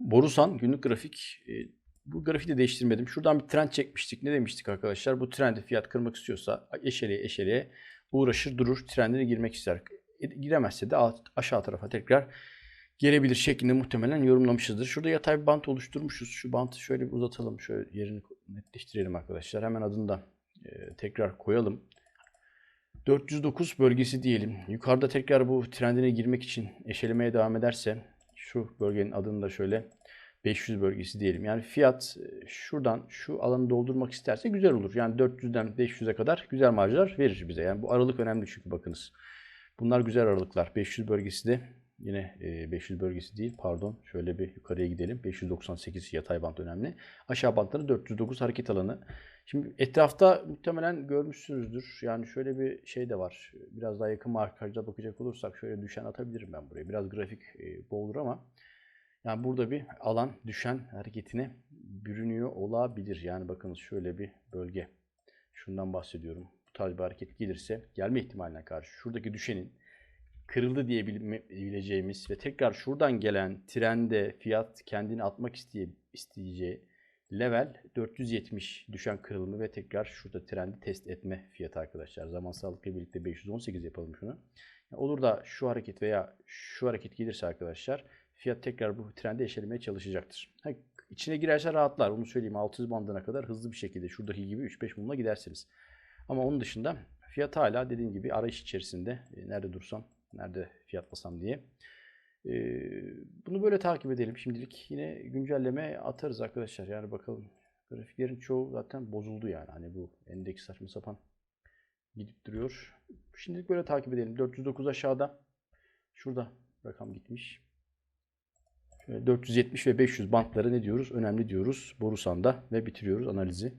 Borusan günlük grafik. e, bu grafiği de değiştirmedim. Şuradan bir trend çekmiştik. Ne demiştik arkadaşlar? Bu trendi fiyat kırmak istiyorsa eşeleye eşeleye uğraşır durur. Trendine girmek ister. E, giremezse de aşağı tarafa tekrar gelebilir şeklinde muhtemelen yorumlamışızdır. Şurada yatay bir bant oluşturmuşuz. Şu bantı şöyle bir uzatalım. Şöyle yerini netleştirelim arkadaşlar. Hemen adını da e, tekrar koyalım. 409 bölgesi diyelim. Yukarıda tekrar bu trendine girmek için eşelemeye devam ederse şu bölgenin adını da şöyle 500 bölgesi diyelim. Yani fiyat e, şuradan şu alanı doldurmak isterse güzel olur. Yani 400'den 500'e kadar güzel marjlar verir bize. Yani bu aralık önemli çünkü bakınız. Bunlar güzel aralıklar. 500 bölgesi de yine e, 500 bölgesi değil pardon. Şöyle bir yukarıya gidelim. 598 yatay bant önemli. Aşağı bantları 409 hareket alanı. Şimdi etrafta muhtemelen görmüşsünüzdür. Yani şöyle bir şey de var. Biraz daha yakın markajda bakacak olursak şöyle düşen atabilirim ben buraya. Biraz grafik e, boğulur ama yani burada bir alan düşen hareketine bürünüyor olabilir. Yani bakınız şöyle bir bölge. Şundan bahsediyorum. Bu tarz bir hareket gelirse gelme ihtimaline karşı şuradaki düşenin kırıldı diyebileceğimiz ve tekrar şuradan gelen trende fiyat kendini atmak isteye, isteyeceği level 470 düşen kırılımı ve tekrar şurada trendi test etme fiyatı arkadaşlar. Zamansallıkla birlikte 518 yapalım şunu. Olur da şu hareket veya şu hareket gelirse arkadaşlar fiyat tekrar bu trende eşelemeye çalışacaktır. Ha, içine girerse rahatlar. Onu söyleyeyim 600 bandına kadar hızlı bir şekilde şuradaki gibi 3-5 mumla gidersiniz. Ama onun dışında fiyat hala dediğim gibi arayış içerisinde. E, nerede dursam, nerede fiyatlasam diye. E, bunu böyle takip edelim. Şimdilik yine güncelleme atarız arkadaşlar. Yani bakalım. Grafiklerin çoğu zaten bozuldu yani. Hani bu endeks saçma sapan gidip duruyor. Şimdilik böyle takip edelim. 409 aşağıda. Şurada rakam gitmiş. Şöyle 470 ve 500 bantları ne diyoruz? Önemli diyoruz. Borusan'da ve bitiriyoruz analizi.